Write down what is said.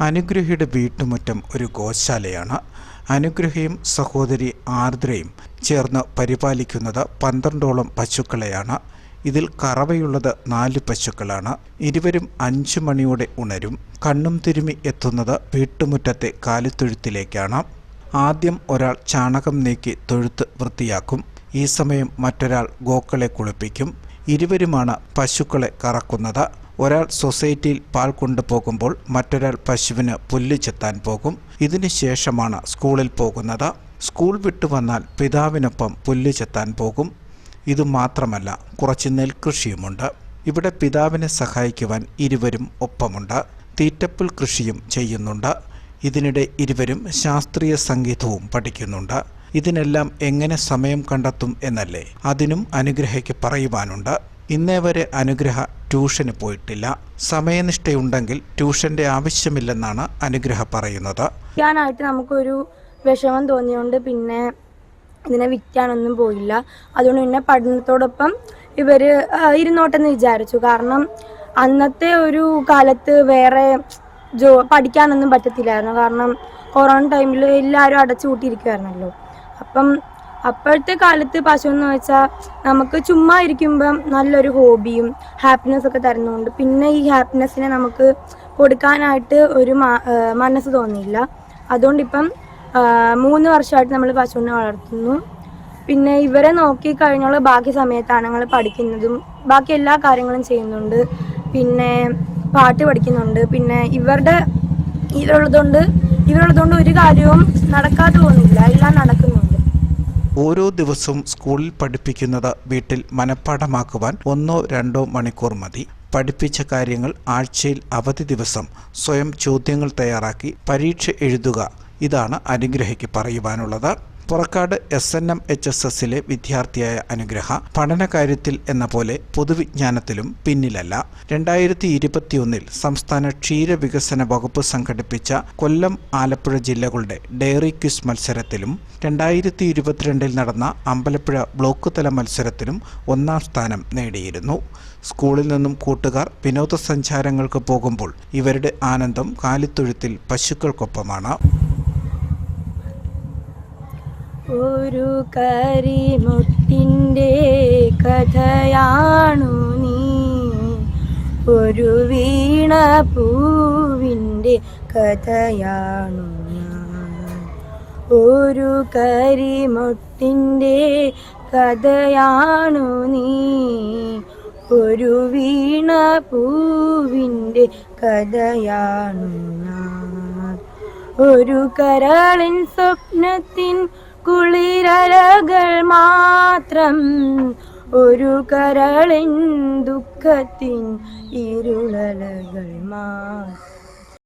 അനുഗ്രഹയുടെ വീട്ടുമുറ്റം ഒരു ഗോശാലയാണ്. അനുഗ്രഹയും സഹോദരി ആർദ്രയും ചേർന്ന് പരിപാലിക്കുന്നത് പന്ത്രണ്ടോളം പശുക്കളെയാണ്. ഇതിൽ കറവയുള്ളത് നാല് പശുക്കളാണ്. ഇരുവരും അഞ്ചു മണിയോടെ ഉണരും. കണ്ണും തിരുമി എത്തുന്നത് വീട്ടുമുറ്റത്തെ കാലിത്തൊഴുത്തിലേക്കാണ്. ആദ്യം ഒരാൾ ചാണകം നീക്കി തൊഴുത്ത് വൃത്തിയാക്കും. ഈ സമയം മറ്റൊരാൾ ഗോക്കളെ കുളിപ്പിക്കും. ഇരുവരുമാണ് പശുക്കളെ കറക്കുന്നത്. ഒരാൾ സൊസൈറ്റിയിൽ പാൽ കൊണ്ടുപോകുമ്പോൾ മറ്റൊരാൾ പശുവിന് പുല്ല് ചെത്താൻ പോകും. ഇതിനു ശേഷമാണ് സ്കൂളിൽ പോകുന്നത്. സ്കൂൾ വിട്ടു വന്നാൽ പിതാവിനൊപ്പം പുല്ല് ചെത്താൻ പോകും. ഇതുമാത്രമല്ല കുറച്ച് നെൽകൃഷിയുമുണ്ട് ഇവിടെ പിതാവിനെ സഹായിക്കുവാൻ ഇരുവരും ഒപ്പമുണ്ട്. തീറ്റപ്പുൽ കൃഷിയും ചെയ്യുന്നുണ്ട്. ഇതിനിടെ ഇരുവരും ശാസ്ത്രീയ സംഗീതവും പഠിക്കുന്നുണ്ട്. ഇതിനെല്ലാം എങ്ങനെ സമയം കണ്ടെത്തും എന്നല്ലേ അതിനും അനുഗ്രഹയ്ക്ക് പറയുവാനുണ്ട്. ഇന്നേ വരെ അനുഗ്രഹ ട്യൂഷന് പോയിട്ടില്ല. സമയനിഷ്ഠയുണ്ടെങ്കിൽ ട്യൂഷന്റെ ആവശ്യമില്ലെന്നാണ് അനുഗ്രഹ പറയുന്നത്. വിൽക്കാനായിട്ട് നമുക്കൊരു വിഷമം തോന്നിയോണ്ട് പിന്നെ ഇതിനെ വിൽക്കാനൊന്നും പോയില്ല. അതുകൊണ്ട് പിന്നെ പഠനത്തോടൊപ്പം ഇവർ ഇരുന്നോട്ടെന്ന് വിചാരിച്ചു. കാരണം അന്നത്തെ ഒരു കാലത്ത് വേറെ ജോ പഠിക്കാനൊന്നും പറ്റത്തില്ലായിരുന്നു. കാരണം കൊറോണ ടൈമിൽ എല്ലാവരും അടച്ചു കൂട്ടിയിരിക്കുമായിരുന്നല്ലോ അപ്പം അപ്പോഴത്തെ കാലത്ത് പശു എന്ന് വെച്ചാൽ നമുക്ക് ചുമ്മാ ഇരിക്കുമ്പം നല്ലൊരു ഹോബിയും ഹാപ്പിനെസ് ഒക്കെ തരുന്നുണ്ട്. പിന്നെ ഈ ഹാപ്പിനെസ്സിനെ നമുക്ക് കൊടുക്കാനായിട്ട് ഒരു മനസ്സ് തോന്നിയില്ല. അതുകൊണ്ട് ഇപ്പം ആ, മൂന്ന് വർഷമായിട്ട് നമ്മൾ പശുവിനെ വളർത്തുന്നു. പിന്നെ ഇവരെ നോക്കി കഴിഞ്ഞുള്ള ബാക്കി സമയത്താണ് ഞങ്ങൾ പഠിക്കുന്നതും ബാക്കി എല്ലാ കാര്യങ്ങളും ചെയ്യുന്നുണ്ട്. പിന്നെ പാട്ട് പഠിക്കുന്നുണ്ട്. പിന്നെ ഇവരുടെ ഇവരുള്ളതുകൊണ്ട് ഇവരുള്ളതുകൊണ്ട് ഒരു കാര്യവും നടക്കാതെ പോകുന്നില്ല എല്ലാം നടക്കുന്നുണ്ട് ഓരോ ദിവസവും സ്കൂളിൽ പഠിപ്പിക്കുന്നത് വീട്ടിൽ മനഃപ്പാഠമാക്കുവാൻ ഒന്നോ രണ്ടോ മണിക്കൂർ മതി. പഠിപ്പിച്ച കാര്യങ്ങൾ ആഴ്ചയിൽ അവധി ദിവസം സ്വയം ചോദ്യങ്ങൾ തയ്യാറാക്കി പരീക്ഷ എഴുതുക. ഇതാണ് അനുഗ്രഹയ്ക്ക് പറയുവാനുള്ളത്. Purakkad S N M H S എസിലെ വിദ്യാർത്ഥിയായ അനുഗ്രഹ പഠനകാര്യത്തിൽ എന്ന പോലെ പൊതുവിജ്ഞാനത്തിലും പിന്നിലല്ല. രണ്ടായിരത്തി ഇരുപത്തിയൊന്നിൽ സംസ്ഥാന ക്ഷീരവികസന വകുപ്പ് സംഘടിപ്പിച്ച കൊല്ലം ആലപ്പുഴ ജില്ലകളുടെ ഡയറി ക്വിസ് മത്സരത്തിലും രണ്ടായിരത്തി ഇരുപത്തിരണ്ടിൽ നടന്ന അമ്പലപ്പുഴ ബ്ലോക്ക് തല മത്സരത്തിലും ഒന്നാം സ്ഥാനം നേടിയിരുന്നു. സ്കൂളിൽ നിന്നും കൂട്ടുകാർ വിനോദസഞ്ചാരങ്ങൾക്ക് പോകുമ്പോൾ ഇവരുടെ ആനന്ദം കാലിത്തൊഴുത്തിൽ പശുക്കൾക്കൊപ്പമാണ്. ഒരു കരിമുത്തിന്റെ കഥയാണു നീ. ഒരു വീണ പൂവിന്റെ കഥയാണു ഒരു കരിമുത്തിന്റെ കഥയാണു നീ. ഒരു വീണ പൂവിന്റെ കഥയാണു ഒരു കരളിൻ സ്വപ്നത്തിൻ കുളിരലകൾ മാത്രം ഒരു കരളിൻ ദുഃഖത്തിൻ ഇരുളലകൾ മാത്രം